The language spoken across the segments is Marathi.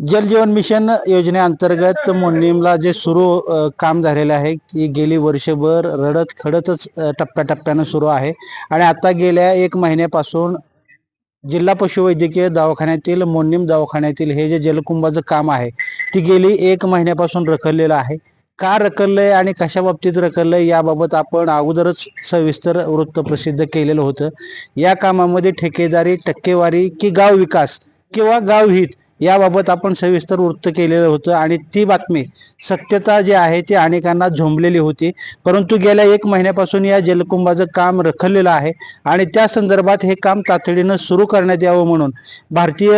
जल जीवन मिशन योजनेअंतर्गत मोडणीमला जे सुरू काम झालेलं आहे की गेली वर्षभर रडत खडतच टप्प्याटप्प्यानं सुरू आहे. आणि आता गेल्या एक महिन्यापासून जिल्हा पशुवैद्यकीय दवाखान्यातील मोडणीम दवाखान्यातील हे जे जलकुंभाचं काम आहे ती गेली एक महिन्यापासून रखडलेलं आहे. का रखडलंय आणि कशा बाबतीत रखडलंय याबाबत आपण अगोदरच सविस्तर वृत्त प्रसिद्ध केलेलं होतं. या कामामध्ये ठेकेदारी टक्केवारी की गाव विकास किंवा गाव हित याबाबत आपण सविस्तर वृत्त केलेलं होतं आणि ती बातमी सत्यता जी आहे ती अनेकांना झोंबलेली होती. परंतु गेल्या एक महिन्यापासून या जलकुंभाचं काम रखडलेलं आहे आणि त्या संदर्भात हे काम तातडीनं सुरू करण्यात यावं म्हणून भारतीय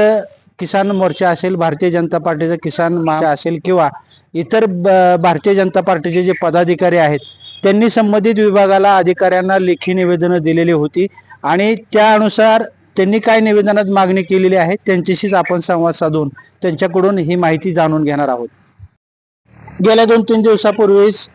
किसान मोर्चा असेल भारतीय जनता पार्टीचा किसान मोर्चा असेल किंवा इतर ब- भारतीय जनता पार्टीचे जे पदाधिकारी आहेत त्यांनी संबंधित विभागाला अधिकाऱ्यांना लेखी निवेदनं दिलेली होती आणि त्यानुसार त्यांनी काय निवेदनात मागणी केलेली आहे त्यांच्याशीच आपण संवाद साधून त्यांच्याकडून ही माहिती जाणून घेणार आहोत. गेल्या दोन तीन दिवसापूर्वीच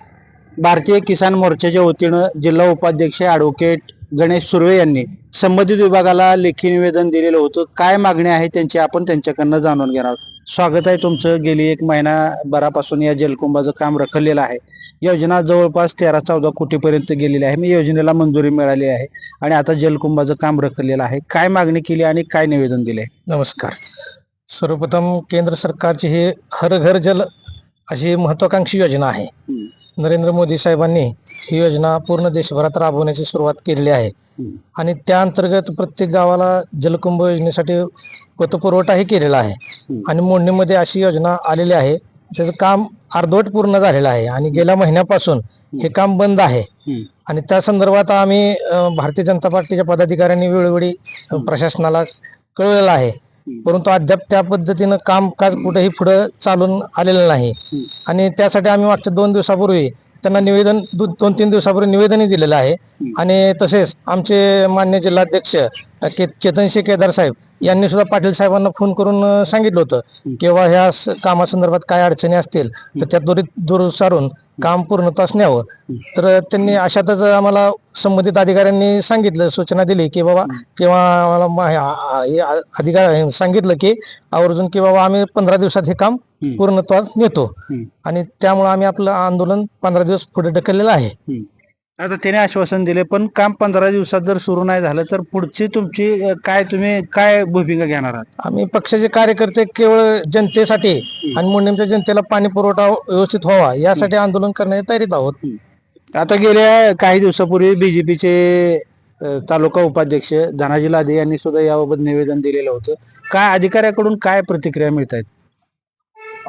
भारतीय किसान मोर्चाच्या वतीनं जिल्हा उपाध्यक्ष ॲडव्होकेट गणेश सुर्वे यांनी संबंधित विभागाला लेखी निवेदन दिलेलं होतं. काय मागणी आहे त्यांची आपण त्यांच्याकडनं जाणून घेणार आहोत. स्वागत आहे तुमचं. गेली एक महिनाभरापासून या जलकुंभाचं काम रखडलेलं आहे. योजना जवळपास तेरा चौदा कोटीपर्यंत गेलेली आहे. मी योजनेला मंजुरी मिळाली आहे आणि आता जलकुंभाचं काम रखडलेलं आहे. काय मागणी केली आणि काय निवेदन दिले नमस्कार. सर्वप्रथम केंद्र सरकारची ही हर घर जल अशी महत्वाकांक्षी योजना आहे. नरेंद्र मोदी साहेबांनी ही योजना पूर्ण देशभरात राबवण्याची सुरुवात केलेली आहे. आणि त्या अंतर्गत प्रत्येक गावाला जलकुंभ योजनेसाठी पतपुरवठाही केलेला आहे. आणि मोडणीमध्ये अशी योजना आलेली आहे. त्याचं काम अर्धवट पूर्ण झालेलं आहे. आणि गेल्या महिन्यापासून हे काम बंद आहे. आणि त्या संदर्भात आम्ही भारतीय जनता पार्टीच्या पदाधिकाऱ्यांनी वेळोवेळी प्रशासनाला कळवलेलं आहे. परंतु अद्याप त्या पद्धतीनं कामकाज कुठेही पुढे चालून आलेलं नाही. आणि त्यासाठी आम्ही मागच्या दोन दिवसापूर्वी त्यांना निवेदन दोन तीन दिवसापूर्वी निवेदनही दिलेलं आहे. आणि तसेच आमचे मान्य जिल्हाध्यक्ष अ, के चेतनशी केदार साहेब यांनी सुद्धा पाटील साहेबांना फोन करून सांगितलं होतं किंवा ह्या स- कामासंदर्भात काय अडचणी असतील तर त्या त्वरित दूर सारून काम पूर्णत्वास न्यावं तर त्यांनी अशातच आम्हाला संबंधित अधिकाऱ्यांनी सांगितलं सूचना दिली की बाबा किंवा आम्हाला अधिकार सांगितलं की आवर्जून की बाबा आम्ही पंधरा दिवसात हे काम पूर्णत्वास नेतो. आणि त्यामुळे आम्ही आपलं आंदोलन पंधरा दिवस पुढे ढकललेलं आहे. आता त्याने आश्वासन दिले पण काम पंधरा दिवसात जर सुरू नाही झालं तर पुढची तुमची अ, काय तुम्ही काय भूमिका घेणार आहात? आम्ही पक्षाचे कार्यकर्ते केवळ जनतेसाठी आणि मुंडेमच्या जनतेला पाणी पुरवठा व्यवस्थित व्हावा यासाठी आंदोलन करण्याच्या तयारीत आहोत. आता गेल्या काही दिवसापूर्वी बीजेपीचे तालुका उपाध्यक्ष धनाजी लादे यांनी सुद्धा याबाबत निवेदन दिलेलं होतं. काय अधिकाऱ्याकडून काय प्रतिक्रिया मिळत आहेत?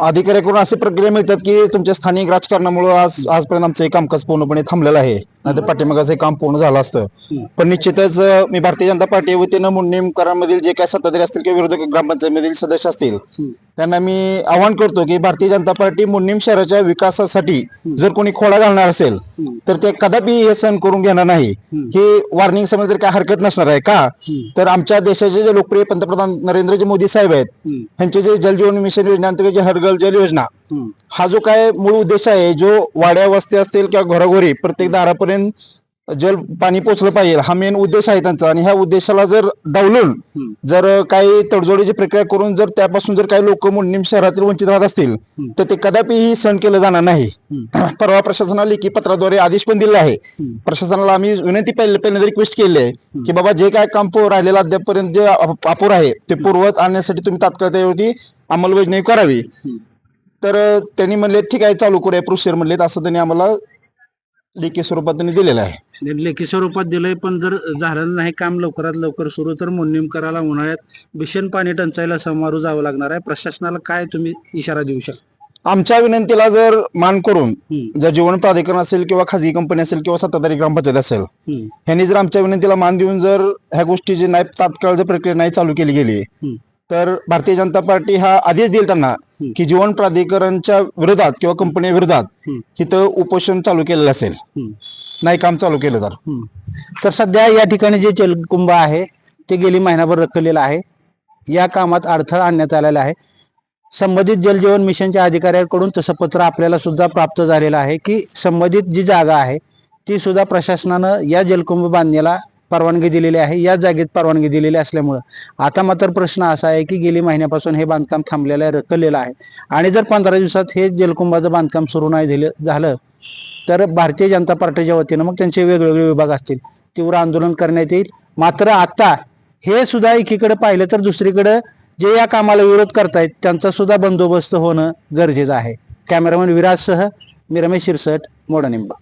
अधिकाऱ्याकडून अशी प्रक्रिया मिळतात की तुमच्या स्थानिक राजकारणामुळे आज आजपर्यंत आमचं हे कामकाज पूर्णपणे थांबलेलं आहे. नाहीतर पाठीमागाचं काम पूर्ण झालं असतं. पण निश्चितच मी भारतीय जनता पार्टी वतीनं मुंडीम करारामधील जे काय सत्ताधारी असतील किंवा विरोधक ग्रामपंचायतमधील सदस्य असतील त्यांना मी आवाहन करतो की भारतीय जनता पार्टी मुंडीम शहराच्या विकासासाठी जर कोणी खोडा घालणार असेल तर ते कदापि हे सहन करून घेणार नाही. ही वॉर्निंग समज काय हरकत नसणार आहे का? तर आमच्या देशाचे जे लोकप्रिय पंतप्रधान नरेंद्रजी मोदी साहेब आहेत त्यांचे जे जल जीवन मिशन योजनेअंतर्गत जे हर घर जल योजना हा जो काय मूळ उद्देश आहे जो वाड्या वस्ती असतील किंवा घरोघरी प्रत्येक दारापर्यंत जल पाणी पोचलं पाहिजे हा मेन उद्देश आहे त्यांचा. आणि ह्या उद्देशाला जर डावलून जर काही तडजोडीची प्रक्रिया करून जर त्यापासून जर काही लोक मुंडीम शहरातील वंचित राहत असतील तर ते कदापिही सहन केलं जाणार नाही. परवा प्रशासनाला लेखी पत्राद्वारे आदेश पण दिला आहे. प्रशासनाला आम्ही विनंती पहिले पहिल्यांदा रिक्वेस्ट केली आहे की बाबा जे काय काम राहिलेलं अद्यापपर्यंत जे अपूर अपुर आहे ते पूर्वत आणण्यासाठी तुम्ही तात्काळ त्यावरती अंमलबजावणी करावी. तर त्यांनी म्हणले ठीक आहे चालू करूया प्रोसिजर म्हणलेत. असं त्यांनी आम्हाला लेखी स्वरूपात त्यांनी दिलेलं आहे. लेखी स्वरूपात दिलंय पण जर झालं नाही काम लवकरात लवकर सुरू तर मोडणीम करायला उन्हाळ्यात भीषण पाणी टंचाईला समारू जावं लागणार आहे. प्रशासनाला काय तुम्ही इशारा देऊ शकता आमच्या विनंतीला जर मान करून जर जीवन प्राधिकरण असेल किंवा खाजगी कंपनी असेल किंवा सत्ताधारी ग्रामपंचायत असेल ह्यांनी जर आमच्या विनंतीला मान देऊन जर ह्या गोष्टीची नाही तात्काळ जर प्रक्रिया नाही चालू केली गेली तर भारतीय जनता पार्टी हा आदेश देईल त्यांना की जीवन प्राधिकरणच्या विरोधात किंवा कंपनी विरोधात इथं उपोषण चालू केलेलं असेल. नाही काम चालू केलं तर. तर सध्या या ठिकाणी जे जलकुंभ आहे ते गेली महिनाभर रखडलेलं आहे. या कामात अडथळा आणण्यात आलेला आहे. संबंधित जलजीवन मिशनच्या अधिकाऱ्यांकडून तसं पत्र आपल्याला सुद्धा प्राप्त झालेलं आहे की संबंधित जी जागा आहे ती सुद्धा प्रशासनानं या जलकुंभ बांधण्याला परवानगी दिलेली आहे. या जागेत परवानगी दिलेली असल्यामुळं आता मात्र प्रश्न असा आहे की गेली महिन्यापासून हे बांधकाम थांबलेलं आहे रखडलेलं आहे. आणि जर पंधरा दिवसात हे जलकुंभाचं बांधकाम सुरू नाही दिलं झालं तर भारतीय जनता पार्टीच्या वतीनं मग त्यांचे वेगवेगळे विभाग असतील. तीव्र आंदोलन करण्यात येईल. मात्र आता हे सुद्धा एकीकडे पाहिलं तर दुसरीकडे जे या कामाला विरोध करतायत त्यांचा सुद्धा बंदोबस्त होणं गरजेचं आहे. कॅमेरामॅन विराजसह मी रमेश शिरसट मोडनिंबा.